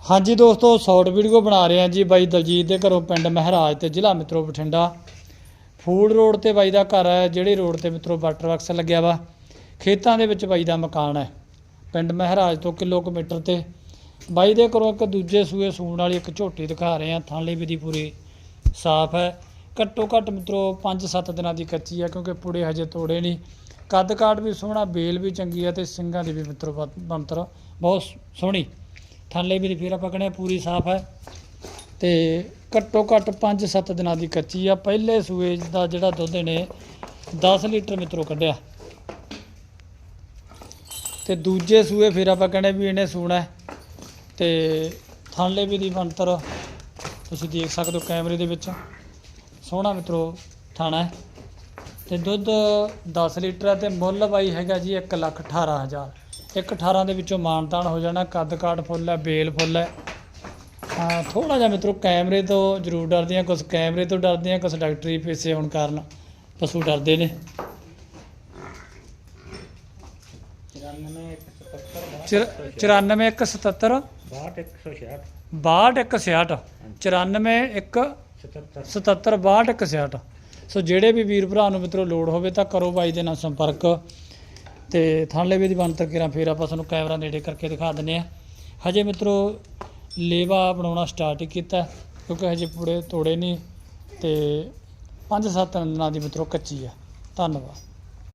ਹਾਂਜੀ ਦੋਸਤੋ short video ਬਣਾ ਰਹੇ ਹਾਂ ਜੀ ਬਾਈ ਦਲਜੀਤ ਦੇ ਘਰੋਂ ਪਿੰਡ ਮਹਿਰਾਜ ਤੇ ਜ਼ਿਲ੍ਹਾ ਮਿੱਤਰੋ ਬਠਿੰਡਾ। ਫੂਡ ਰੋਡ ਤੇ ਬਾਈ ਦਾ ਘਰ ਹੈ, ਜਿਹੜੇ ਰੋਡ ਤੇ ਮਿੱਤਰੋ ਵਾਟਰ ਬਾਕਸ ਲੱਗਿਆ ਵਾ। ਖੇਤਾਂ ਦੇ ਵਿੱਚ ਬਾਈ ਦਾ ਮਕਾਨ ਹੈ। ਪਿੰਡ ਮਹਿਰਾਜ ਤੋਂ ਕਿਲੋਮੀਟਰ ਤੇ। ਬਾਈ ਦੇ ਘਰੋਂ ਇੱਕ ਦੂਜੇ ਸੂਏ ਸੂਣ ਵਾਲੀ ਇੱਕ ਝੋਟੀ ਦਿਖਾ ਰਹੇ ਹਾਂ। ਥਾਲੇ ਵੀ ਦੀ ਪੂਰੀ ਸਾਫ਼ ਹੈ। ਘੱਟੋ ਘੱਟ ਮਿੱਤਰੋ 5-7 ਦਿਨਾਂ ਦੀ ਕੱਚੀ ਹੈ, ਕਿਉਂਕਿ ਪੂੜੇ ਹਜੇ ਤੋੜੇ ਨਹੀਂ। ਕੱਦ ਕਾਟ ਵੀ ਸੋਹਣਾ, ਬੇਲ ਵੀ ਚੰਗੀ ਹੈ ਤੇ ਸਿੰਘਾਂ ਦੀ ਵੀ ਮਿੱਤਰੋ ਬਣ- ਬਣਤਰ ਬਹੁਤ ਸੋਹਣੀ। ਥਾਲੇ ਵੀ ਦੀ ਫੇਰ ਆਪਾਂ ਕਹਿੰਦੇ ਪੂਰੀ ਸਾਫ਼ ਹੈ। ਤੇ ਘੱਟੋ ਘੱਟ 5-7 ਦਿਨਾਂ ਦੀ ਕੱਚੀ ਆ। ਪਹਿਲੇ ਸੂਏ ਦਾ ਜਿਹੜਾ ਦੁੱਧ ਇਹਨੇ 10 ਲੀਟਰ ਮਿੱਤਰੋ ਕੱਢਿਆ। ਤੇ ਦੂਜੇ ਸੂਏ ਫਿਰ ਆਪਾਂ ਕਹਿੰਦੇ ਵੀ ਇਹਨੇ ਸੂਣਾ ਹੈ। ਤੇ ਥਾਲੇ ਵੀ ਦੀ ਬਣਤਰ ਤੁਸੀਂ ਦੇਖ ਸਕਦੇ ਹੋ ਕੈਮਰੇ ਦੇ ਵਿੱਚ। ਸੋਹਣਾ ਮਿੱਤਰੋ ਥਾਣਾ ਹੈ। ਤੇ ਦੁੱਧ 10 ਲੀਟਰ ਹੈ ਤੇ ਮੁੱਲ ਬਾਈ ਹੈਗਾ ਜੀ 1 ਲੱਖ 18 ਹਜ਼ਾਰ। ਇੱਕ 18 ਦੇ ਵਿੱਚੋਂ ਮਾਨਤਾਨ ਹੋ ਜਾਣਾ ਕੱਦ ਕਾਠ ਫੁੱਲ ਹੈ ਬੇਲ ਫੁੱਲ ਹੈ। ਥੋੜਾ ਜਿਹਾ ਮਿੱਤਰੋ ਕੈਮਰੇ ਤੋਂ ਜ਼ਰੂਰ ਡਰਦੇ ਆ ਕੁਝ ਕੈਮਰੇ ਤੋਂ ਡਰਦੇ ਆ ਕੁਝ ਡਾਕਟਰੀ ਪੈਸੇ ਹੋਣ ਕਾਰਨ ਪਸ਼ੂ ਡਰਦੇ ਨੇ। 94 177 62 166 94 1 77 62 166 ਸੋ ਜਿਹੜੇ ਵੀ ਵੀਰ ਭਰਾ ਨੂੰ ਮਿੱਤਰੋ ਲੋੜ ਹੋਵੇ ਤਾਂ ਕਰੋ ਬਾਈ ਦੇ ਨਾਲ ਸੰਪਰਕ। ਤੇ ਥਾਂਲੇ ਵੀ ਦੀ ਬਣਤਰ ਕਿਰਾਂ ਫੇਰ ਆਪਾਂ ਤੁਹਾਨੂੰ ਕੈਮਰਾ ਨੇੜੇ ਕਰਕੇ ਦਿਖਾ ਦਿੰਨੇ ਆ ਹਜੇ ਮਿੱਤਰੋ, ਲੇਵਾ ਬਣਾਉਣਾ ਸਟਾਰਟ ਹੀ ਕੀਤਾ ਕਿਉਂਕਿ ਹਜੇ ਪੂੜੇ ਤੋੜੇ ਨਹੀਂ ਤੇ 5-7 ਦਿਨਾਂ ਦੀ ਮਿੱਤਰੋ ਕੱਚੀ ਆ। ਧੰਨਵਾਦ।